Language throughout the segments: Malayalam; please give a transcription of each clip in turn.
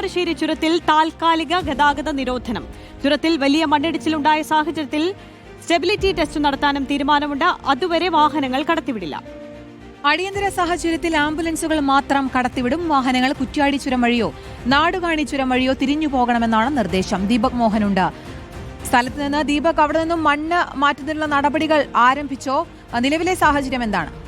താമരശ്ശേരി ചുരത്തിൽ താൽക്കാലിക ഗതാഗത നിരോധനം. ചുരത്തിൽ വലിയ മണ്ണിടിച്ചിലുണ്ടായ സാഹചര്യത്തിൽ സ്റ്റെബിലിറ്റി ടെസ്റ്റ് നടത്താനും തീരുമാനമുണ്ട്. അതുവരെ വാഹനങ്ങൾ കടത്തിവിടില്ല. അടിയന്തര സാഹചര്യത്തിൽ ആംബുലൻസുകൾ മാത്രം കടത്തിവിടും. വാഹനങ്ങൾ കുറ്റ്യാടി ചുരം വഴിയോ നാടുകാണി ചുരം വഴിയോ തിരിഞ്ഞു പോകണമെന്നാണ് നിർദ്ദേശം. ദീപക് മോഹനുണ്ട്. സ്ഥലത്ത് നിന്ന് ദീപക് അവിടെ നിന്നും മണ്ണ് മാറ്റുന്നതിനുള്ള നടപടികൾ ആരംഭിച്ചോ? നിലവിലെ സാഹചര്യം എന്താണ്?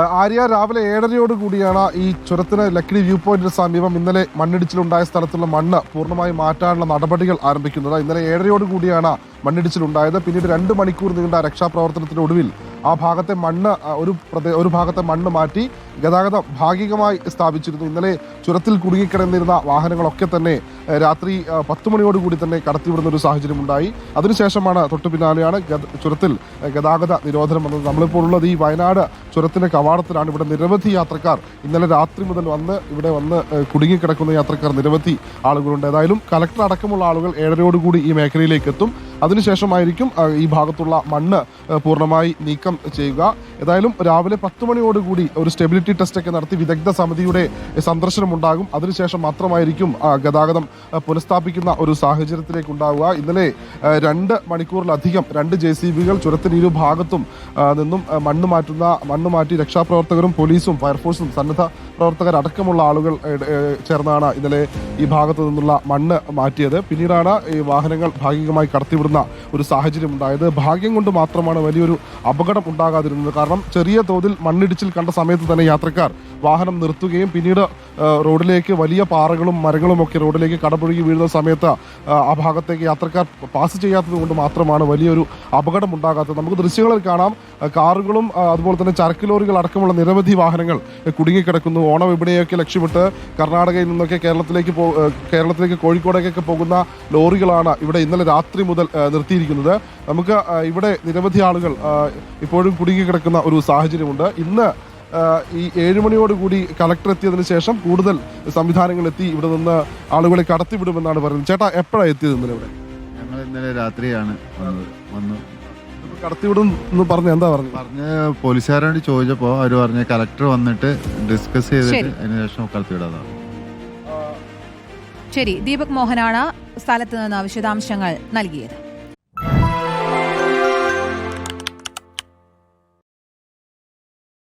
ആര്യ രാവിലെ ഏഴരയോട് കൂടിയാണ് ഈ ചുരത്തിന് ലക്കിടി വ്യൂ പോയിന്റിന് സമീപം ഇന്നലെ മണ്ണിടിച്ചിലുണ്ടായ സ്ഥലത്തുള്ള മണ്ണ് പൂർണമായി മാറ്റാനുള്ള നടപടികൾ ആരംഭിക്കുന്നത്. ഇന്നലെ ഏഴരയോട് കൂടിയാണ് മണ്ണിടിച്ചിലുണ്ടായത്. പിന്നീട് രണ്ട് മണിക്കൂർ നീണ്ട രക്ഷാപ്രവർത്തനത്തിന്റെ ഒടുവിൽ ആ ഭാഗത്തെ മണ്ണ് ഒരു പ്രദേ ഒരു ഭാഗത്തെ മണ്ണ് മാറ്റി ഗതാഗതം ഭാഗികമായി സ്ഥാപിച്ചിരുന്നു. ഇന്നലെ ചുരത്തിൽ കുടുങ്ങിക്കിടന്നിരുന്ന വാഹനങ്ങളൊക്കെ തന്നെ രാത്രി പത്ത് മണിയോടുകൂടി തന്നെ കടത്തിവിടുന്ന ഒരു സാഹചര്യം ഉണ്ടായി അതിനുശേഷമാണ് തൊട്ടു പിന്നാലെയാണ് ചുരത്തിൽ ഗതാഗത നിരോധനം വന്നത്. നമ്മളിപ്പോൾ ഉള്ളത് ഈ വയനാട് ചുരത്തിന്റെ കവാടത്തിലാണ്. ഇവിടെ നിരവധി യാത്രക്കാർ ഇന്നലെ രാത്രി മുതൽ വന്ന് ഇവിടെ വന്ന് കുടുങ്ങിക്കിടക്കുന്ന യാത്രക്കാർ നിരവധി ആളുകളുണ്ട്. ഏതായാലും കലക്ടർ അടക്കമുള്ള ആളുകൾ ഏഴരയോടുകൂടി ഈ മേഖലയിലേക്ക് എത്തും. അതിനുശേഷമായിരിക്കും ഈ ഭാഗത്തുള്ള മണ്ണ് പൂർണമായി നീക്കം ചെയ്യുക. ഏതായാലും രാവിലെ പത്ത് മണിയോടുകൂടി ഒരു സ്റ്റെബിലിറ്റി ടെസ്റ്റ് ഒക്കെ നടത്തി വിദഗ്ധ സമിതിയുടെ സന്ദർശനം ഉണ്ടാകും അതിനുശേഷം മാത്രമായിരിക്കും ഗതാഗതം പുനഃസ്ഥാപിക്കുന്ന ഒരു സാഹചര്യത്തിലേക്ക് ഉണ്ടാവുക. ഇന്നലെ രണ്ട് മണിക്കൂറിലധികം രണ്ട് ജെ സി ബികൾ ചുരത്തിന് ഇരു ഭാഗത്തും നിന്നും മണ്ണ് മാറ്റുന്ന മണ്ണ് മാറ്റി രക്ഷാപ്രവർത്തകരും പോലീസും ഫയർഫോഴ്സും സന്നദ്ധ പ്രവർത്തകരടക്കമുള്ള ആളുകൾ ചേർന്നാണ് ഇന്നലെ ഈ ഭാഗത്തു നിന്നുള്ള മണ്ണ് മാറ്റിയത്. പിന്നീടാണ് ഈ വാഹനങ്ങൾ ഭാഗികമായി കടത്തിവിടുന്ന ഒരു സാഹചര്യം ഉണ്ടായത്. ഭാഗ്യം കൊണ്ട് മാത്രമാണ് വലിയൊരു അപകടം ഉണ്ടാകാതിരുന്നത്. കാരണം ചെറിയ തോതിൽ മണ്ണിടിച്ചിൽ കണ്ട സമയത്ത് തന്നെ യാത്രക്കാർ വാഹനം നിർത്തുകയും പിന്നീട് റോഡിലേക്ക് വലിയ പാറകളും മരങ്ങളും ഒക്കെ റോഡിലേക്ക് കടപുഴകി വീഴുന്ന സമയത്ത് ആ, ഭാഗത്തേക്ക് യാത്രക്കാർ പാസ് ചെയ്യാത്തത് കൊണ്ട് മാത്രമാണ് വലിയൊരു അപകടം ഉണ്ടാകാത്തത്. നമുക്ക് ദൃശ്യങ്ങളിൽ കാണാം കാറുകളും അതുപോലെ തന്നെ ചരക്ക് ലോറികൾ അടക്കമുള്ള നിരവധി വാഹനങ്ങൾ കുടുങ്ങിക്കിടക്കുന്നു. ഓണം ഇവിടെയൊക്കെ ലക്ഷ്യമിട്ട് കർണാടകയിൽ നിന്നൊക്കെ കേരളത്തിലേക്ക് കേരളത്തിലേക്ക് കോഴിക്കോടേക്കൊക്കെ പോകുന്ന ലോറികളാണ് ഇവിടെ ഇന്നലെ രാത്രി മുതൽ ആ, നിർത്തിയിരിക്കുന്നത് നമുക്ക് ഇവിടെ നിരവധി ആളുകൾ ഇപ്പോഴും കുടുങ്ങിക്കിടക്കുന്ന ഒരു സാഹചര്യമുണ്ട്. ഇന്ന് ഈ ഏഴുമണിയോടുകൂടി കളക്ടർ എത്തിയതിനു ശേഷം കൂടുതൽ സംവിധാനങ്ങൾ എത്തി ഇവിടെ നിന്ന് ആളുകളെ കടത്തിവിടുമെന്നാണ് പറയുന്നത്. ചേട്ടാ എപ്പോഴാണ് എത്തിയത് ഇന്നലെ ഇവിടെ? ഞങ്ങൾ ഇന്നലെ രാത്രിയാണ് വന്നത്. വന്നു. കടത്തിവിടും എന്ന് പറഞ്ഞ എന്താ പറഞ്ഞു പറഞ്ഞ് പോലീസുകാരോട് ചോദിച്ചപ്പോൾ അവർ പറഞ്ഞ കളക്ടർ വന്നിട്ട് ഡിസ്കസ് ചെയ്തിട്ട് അതിനുശേഷം അതിന് ശേഷം കടത്തിവിടാതാണ് ശരി ദീപക് മോഹനാണ് സ്ഥലത്ത് നിന്ന് വിശദാംശങ്ങൾ നൽകിയത്.